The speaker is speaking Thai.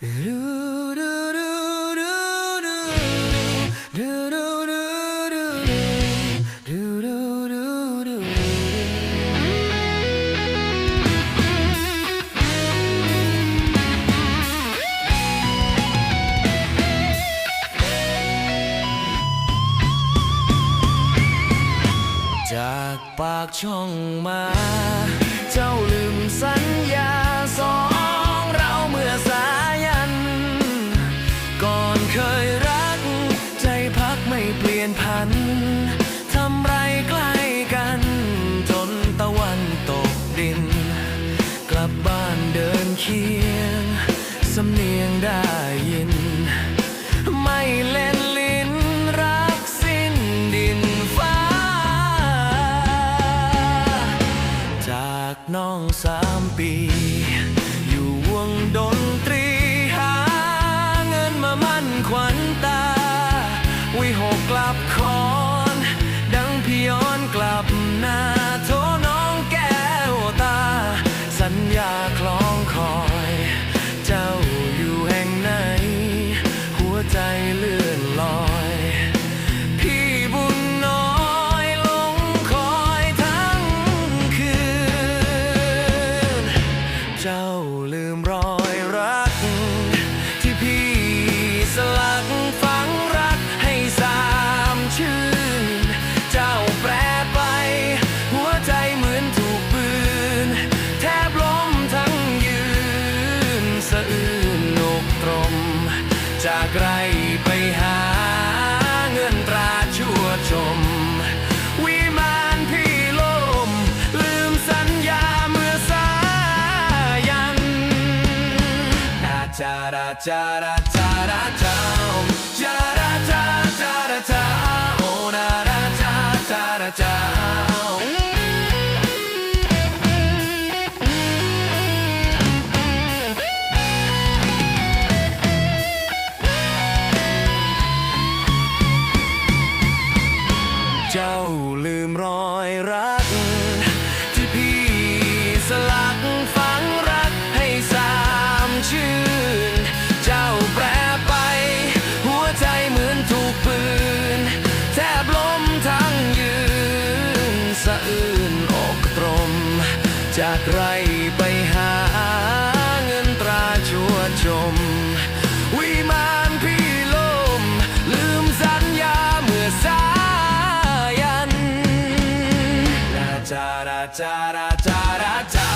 จากปากช่องมา เจ้าลืม เดินเคียง สำเนียงได้ยิน ไม่เล่นลิ้นรักสิ้นดินฟ้า จากน้องสามปี อยู่วงดนตรีหาเงินมามั่นขวัญตา วิหกกลับคอ เจ้าลืมรอยรัก ที่พี่สลักฝังรักให้สามชื่น เจ้าแปรไป หัวใจเหมือนถูกปืน แทบล้มทั้งยืน สะอื้นอกตรม จากไร นาจาราจ da da da da da